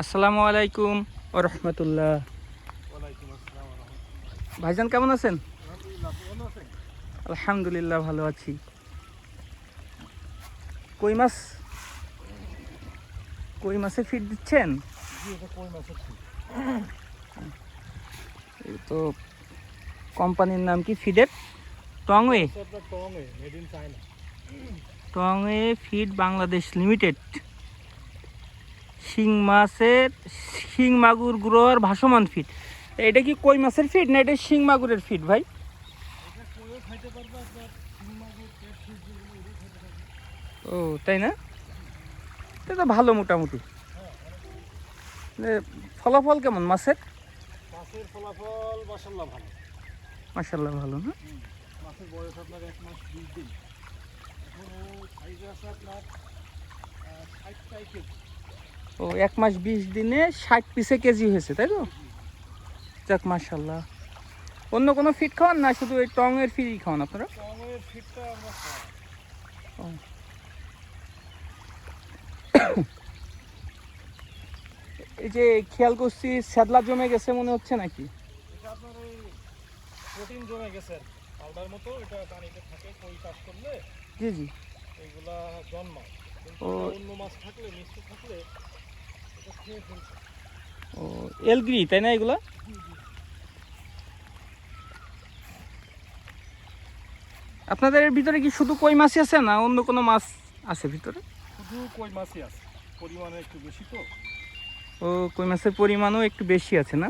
আসসালামু আলাইকুম ও রহমতুল্লাহ। ভাইজান কেমন আছেন? আলহামদুলিল্লাহ, ভালো আছি। কই মাছ? কই মাছে ফিট দিচ্ছেন? তো কোম্পানির নাম কি ফিডের Tongwei. Tongwei feed Bangladesh Limited শিং মাছের শিং মাগুর গ্রোয়ার ভাসমান ফিট এটা কি কই মাছের ফিট না এটা শিং মাগুরের ফিট ভাই। ও তাই না? এটা তো ভালো মোটামুটি। ফলাফল কেমন মাছের? মাছের ফলাফল মাশাআল্লাহ ভালো। মাসাল্লাহ ভালো না? মাছের বয়স আপনার এক মাস দিন। এখন ও সাইজে আছে আপনার কেজি। ও এক মাস বিশ দিনে ষাট পিসে কেজি হয়েছে তাই তো? যাক মাসাল্লাহ অন্য কোনো ফিট খাওয়ান না শুধু ওই টঙের ফিডই খাওয়ান আপনারা। এই যে খেয়াল করছি স্যাদলা জমে গেছে মনে হচ্ছে নাকি? এটা আপনার ওই প্রোটিন জমে গেছে পাউডার মতো এটা পানিতে থাকে কই চাষ করলে জি জি। এইগুলা জন্মায়। ও। ও এলগ্রি তাই না এগুলা? আপনাদের ভিতরে কি শুধু কই মাছই আছে না অন্য কোনো মাছ আছে ভিতরে? শুধু কই মাছই আছে। পরিমাণে একটু বেশি তো। ও কই মাছের পরিমাণও একটু বেশি আছে না?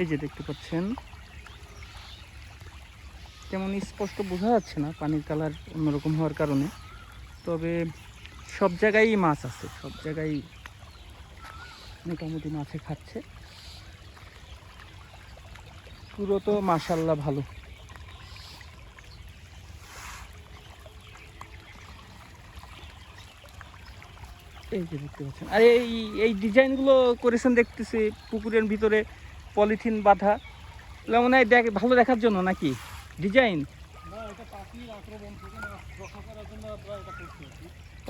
এই যে দেখতে পাচ্ছেন। তেমন স্পষ্ট বোঝা যাচ্ছে না পানির কালার অন্যরকম হওয়ার কারণে। তবে সব জায়গায় মাছ আছে, সব জায়গায় মোটামুটি মাছে খাচ্ছে। পুরো তো মাসাল্লাহ ভালো। এই যে দেখতে পাচ্ছেন। আর এই এই ডিজাইনগুলো করেছেন দেখতেছি পুকুরের ভিতরে। পলিথিন বাঁধা। এগুলো মনে হয় দেখ ভালো দেখার জন্য নাকি? ডিজাইন।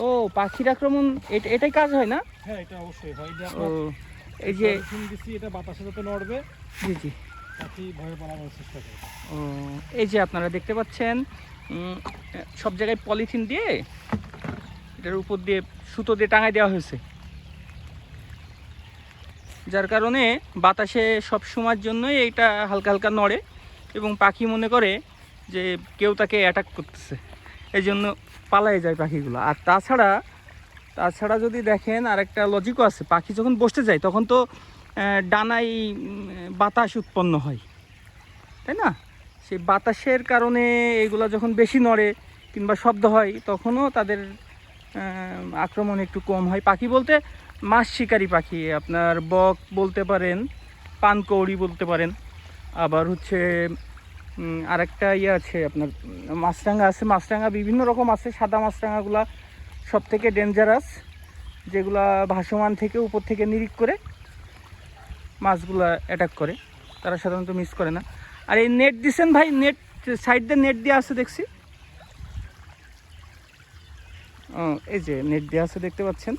ও পাখির আক্রমণ এটা এটাই কাজ হয় না? হ্যাঁ এটা অবশ্যই হয়। ও এই যে এটা বাতাসে যাতে নড়বে জি জি। পাখি ভয় পালানোর চেষ্টা করে। ও এই যে আপনারা দেখতে পাচ্ছেন সব জায়গায় পলিথিন দিয়ে এটার উপর দিয়ে সুতো দিয়ে টাঙায় দেওয়া হয়েছে। যার কারণে বাতাসে সব সময়ের জন্যই এইটা হালকা হালকা নড়ে এবং পাখি মনে করে যে কেউ তাকে অ্যাটাক করতেছে। এই জন্য পালায় যায় পাখিগুলো। আর তাছাড়া তাছাড়া যদি দেখেন আরেকটা লজিকও আছে। পাখি যখন বসতে যায়, তখন তো ডানায় বাতাস উৎপন্ন হয়। তাই না? সেই বাতাসের কারণে এগুলো যখন বেশি নড়ে কিংবা শব্দ হয়, তখনও তাদের আক্রমণ একটু কম হয়। পাখি বলতে মাছ শিকারী পাখি, আপনার বক বলতে পারেন, পানকৌড়ি বলতে পারেন। আবার হচ্ছে আরেকটা ইয়ে আছে আপনার, মাছরাঙা আছে, মাছরাঙা বিভিন্ন রকম আছে, সাদা মাছরাঙাগুলা সব থেকে ডেঞ্জারাস যেগুলা ভাসমান থেকে উপর থেকে নিরিখ করে মাছগুলা অ্যাটাক করে। তারা সাধারণত মিস করে না। আর এই নেট দিছেন ভাই নেট সাইড দিয়ে নেট দিয়ে আছে দেখছি। এই যে নেট দেওয়া আছে দেখতে পাচ্ছেন?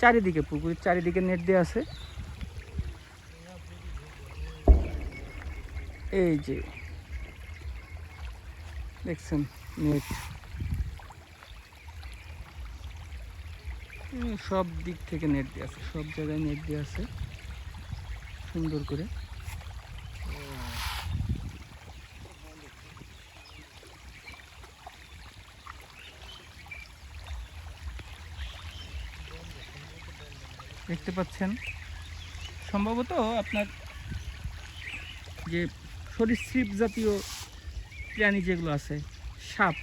চারিদিকে পুকুরের চারিদিকে নেট দেওয়া আছে। এই যে, দেখছেন নেট। সব দিক থেকে নেট দেওয়া আছে, সব জায়গায় নেট দেওয়া আছে। সুন্দর করে। দেখতে পাচ্ছেন। সম্ভবত আপনার যে সরীসৃপ জাতীয় প্রাণী যেগুলো আছে, সাপ,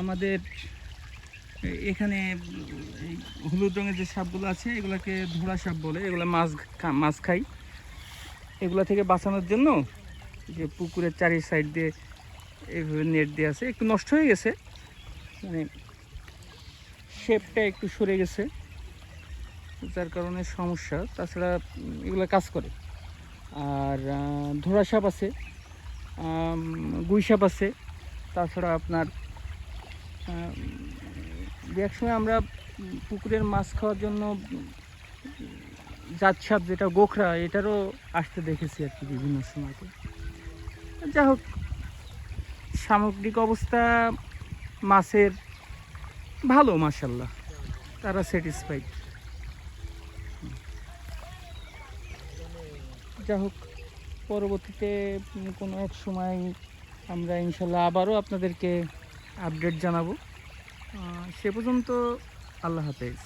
আমাদের এখানে হলুদ রঙের যে সাপগুলো আছে, এগুলোকে ধোড়া সাপ বলে, এগুলো মাছ মাছ খাই। এগুলো থেকে বাঁচানোর জন্য যে পুকুরের চারি সাইড দিয়ে এইভাবে নেট দিয়ে আছে, একটু নষ্ট হয়ে গেছে। মানে শেপটা একটু সরে গেছে। যার কারণে সমস্যা তাছাড়া এগুলো কাজ করে। আর ধোড়া সাপ আছে আম, গুইসাপ আছে তাছাড়া আপনার এক সময় আমরা পুকুরের মাছ খাওয়ার জন্য জাতসাপ যেটা গোখরা এটারও আসতে দেখেছি আর কি বিভিন্ন সময়তে। যা হোক সামগ্রিক অবস্থা মাছের ভালো মাসাল্লাহ তারা স্যাটিসফাইড যা হোক, পরবর্তীতে কোনো এক সময় আমরা ইনশাল্লাহ আবারও আপনাদেরকে আপডেট জানাব। সে পর্যন্ত আল্লাহ হাফেজ।